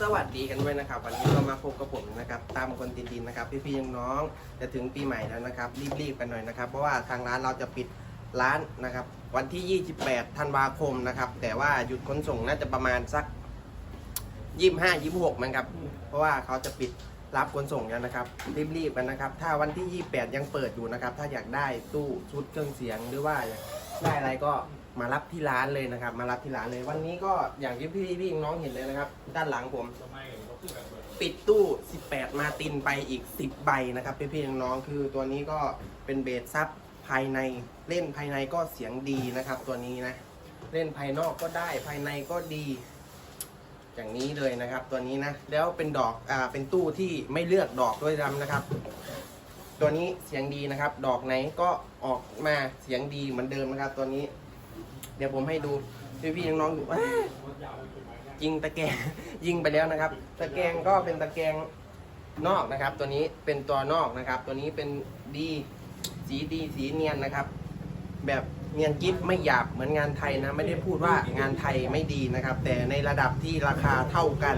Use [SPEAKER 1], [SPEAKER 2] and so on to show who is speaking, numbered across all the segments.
[SPEAKER 1] สวัสดีกันด้วยนะครับ วันนี้ก็มาพบกับผมนะครับ ตามคนตินดินนะครับ พี่ๆน้องๆจะถึงปีใหม่แล้วนะครับ รีบๆกันหน่อยนะครับ เพราะว่าทางร้านเราจะปิดร้านนะครับ วันที่ 28 ธันวาคมนะครับ แต่ว่าหยุดขนส่งน่าจะประมาณสัก 25 26มั้งครับ เพราะว่าเขาจะปิดรับขนส่งกันนะครับ รีบๆกันนะครับ ถ้าวันที่ 28 ยังเปิดอยู่นะครับ ถ้าอยากได้ตู้ชุดเครื่องเสียงหรือว่าอยาก ได้อะไรก็มารับที่ร้านเลยนะครับ มารับที่ร้านเลย วันนี้ก็อย่างที่พี่พี่น้องเห็นเลยนะครับ ด้านหลังผม ปิดตู้ 18 มาตินไปอีก 10 ใบนะครับพี่ๆน้องคือตัวนี้ก็เป็นเบสซับภายในเล่นภายในก็เสียงดีนะครับ ตัวนี้นะ เล่นภายนอกก็ได้ภายในก็ดี อย่างนี้เลยนะครับ ตัวนี้นะแล้วเป็นดอกอ่าเป็นตู้ที่ไม่เลือกดอกด้วยซ้ำนะครับ ตัวนี้เสียงดีนะครับ ดอกไหนก็ออกมาเสียงดีเหมือนเดิมนะครับ ตัวนี้ เดี๋ยวผมให้ดูพี่ๆน้องๆดูว้ายิงตะแกรงยิงไปแล้วนะครับ ตะแกรงก็เป็นตะแกรงนอกนะครับ ตัวนี้เป็นตัวนอกนะครับ ตัวนี้เป็นดีสีดีสีเนียนนะครับ แบบเนียนกิฟไม่หยาบเหมือนงานไทยนะ ไม่ได้พูดว่างานไทยไม่ดีนะครับ แต่ในระดับที่ราคาเท่ากัน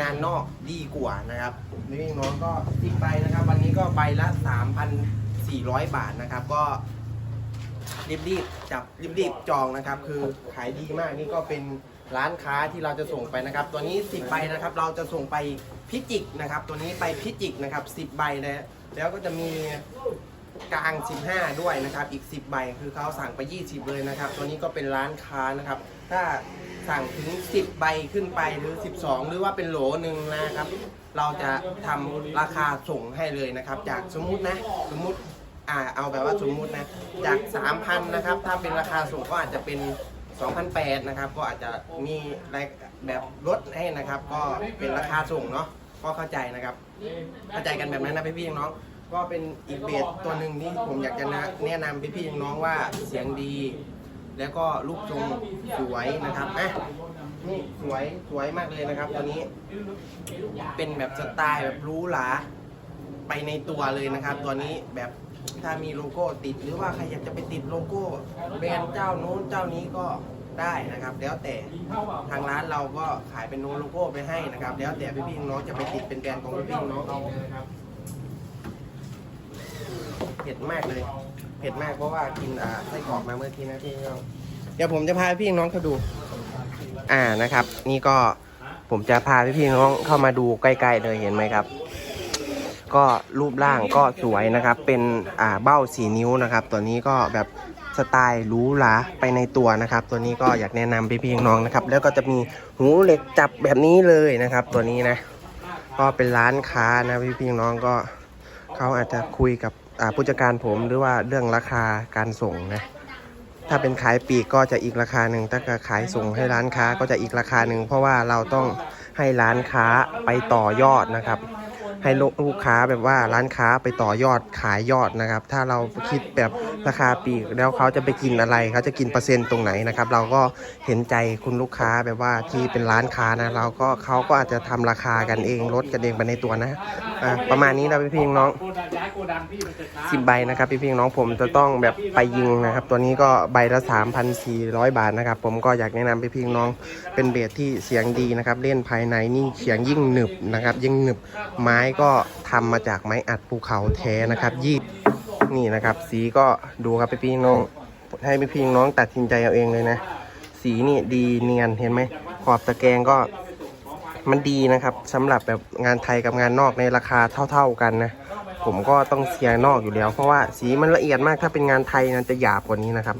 [SPEAKER 1] งานนอกดีกว่านะครับนี่น้องก็ติดไปนะครับ วันนี้ก็ใบละ 3,400 บาทนะครับ ก็รีบๆจับรีบๆจองนะครับ คือขายดีมากนี่ก็เป็นร้านค้าที่เราจะส่งไปนะครับ ตัวนี้ 10 ใบนะครับ เราจะส่งไปพิจิกนะครับ ตัวนี้ไปพิจิกนะครับ 10 ใบนะแล้วก็จะมีกลาง 15 ด้วยนะครับ อีก 10 ใบ คือเขาสั่งไป 20 เลยนะครับ ตัวนี้ก็เป็นร้านค้านะครับ ถ้า สั่งถึง 10 ใบขึ้นไปหรือ 12 หรือว่าเป็นโหลหนึ่งนะครับ เราจะทำราคาส่งให้เลยนะครับ จากสมมุตินะสมมุติอ่าเอาแบบว่าสมมุตินะจาก 3,000นะครับถ้าเป็นราคาส่งก็อาจจะเป็น2,800นะครับก็อาจจะมีแบบลดให้นะครับ ก็เป็นราคาส่งเนาะก็เข้าใจนะครับ เข้าใจกันแบบนั้นนะพี่ๆน้องก็เป็นอีกเบสตัวหนึ่งที่ผมอยากจะแนะนำพี่ๆน้องว่าเสียงดี แล้วก็รูปทรงสวยนะครับอะนี่สวยสวยมากเลยนะครับตัวนี้ เป็นแบบสไตล์แบบหรู้หลาไปในตัวเลยนะครับตัวนี้แบบถ้ามีโลโก้ติดหรือว่าใครอยากจะไปติดโลโก้แบรนด์เจ้านู้นเจ้านี้ก็ได้นะครับ แล้วแต่ทางร้านเราก็ขายเป็นโนโลโก้ไปให้นะครับ แล้วแต่พี่ๆน้องจะไปติดเป็นแบรนด์ของพี่ๆน้องเอานะครับ เผ็ดมากเลย เผ็ดมากเพราะว่ากินอ่าไส้กรอกมาเมื่อกี้นะพี่น้องเดี๋ยวผมจะพาพี่น้องเขาดู อ่านะครับ นี่ก็ผมจะพาพี่ๆน้องเข้ามาดูใกล้ๆเลยเห็นไหมครับ ก็รูปร่างก็สวยนะครับ เป็นอ่าเบ้าสีนิ้วนะครับ ตัวนี้ก็แบบสไตล์หรูหราไปในตัวนะครับ ตัวนี้ก็อยากแนะนำพี่ๆน้องนะครับ แล้วก็จะมีหูเหล็กจับแบบนี้เลยนะครับ ตัวนี้นะ ก็เป็นร้านค้านะพี่ๆน้องก็เขาอาจจะคุยกับ ผู้จัดการผมหรือว่าเรื่องราคาการส่งนะถ้าเป็นขายปีกก็จะอีกราคาหนึ่งถ้าเกิดขายส่งให้ร้านค้าก็จะอีกราคาหนึ่งเพราะว่าเราต้องให้ร้านค้าไปต่อยอดนะครับ ให้ลูกค้าแบบว่าร้านค้าไปต่อยอดขายยอดนะครับ ถ้าเราคิดแบบราคาปีกแล้วเขาจะไปกินอะไรเขาจะกินเปอร์เซ็นต์ตรงไหนนะครับ เราก็เห็นใจคุณลูกค้าแบบว่าที่เป็นร้านค้านะเราก็เขาก็อาจจะทำราคากันเองลดกันเองไปในตัวนะอะประมาณนี้นะพี่พี่น้อง สิบใบนะครับพี่พี่น้องผมจะต้องแบบไปยิงนะครับ ตัวนี้ก็ใบละ3,400บาทนะครับ ผมก็อยากแนะนำพี่พี่น้องเป็นเบสที่เสียงดีนะครับ เล่นภายในนี่เสียงยิ่งหนึบนะครับ ยิ่งหนึบไม้ก็ทำมาจากไม้อัดภูเขาแท้นะครับยี่นี่นะครับ สีก็ดูครับพี่พี่น้องให้พี่พี่น้องตัดสินใจเอาเองเลยนะ สีนี่ดีเนียนเห็นไหมขอบตะแกรงก็มันดีนะครับสำหรับแบบงานไทยกับงานนอกในราคาเท่า ๆกันนะ ผมก็ต้องเสียนอกอยู่แล้ว เพราะว่าสีมันละเอียดมากถ้าเป็นงานไทยนะจะหยาบกว่านี้นะครับ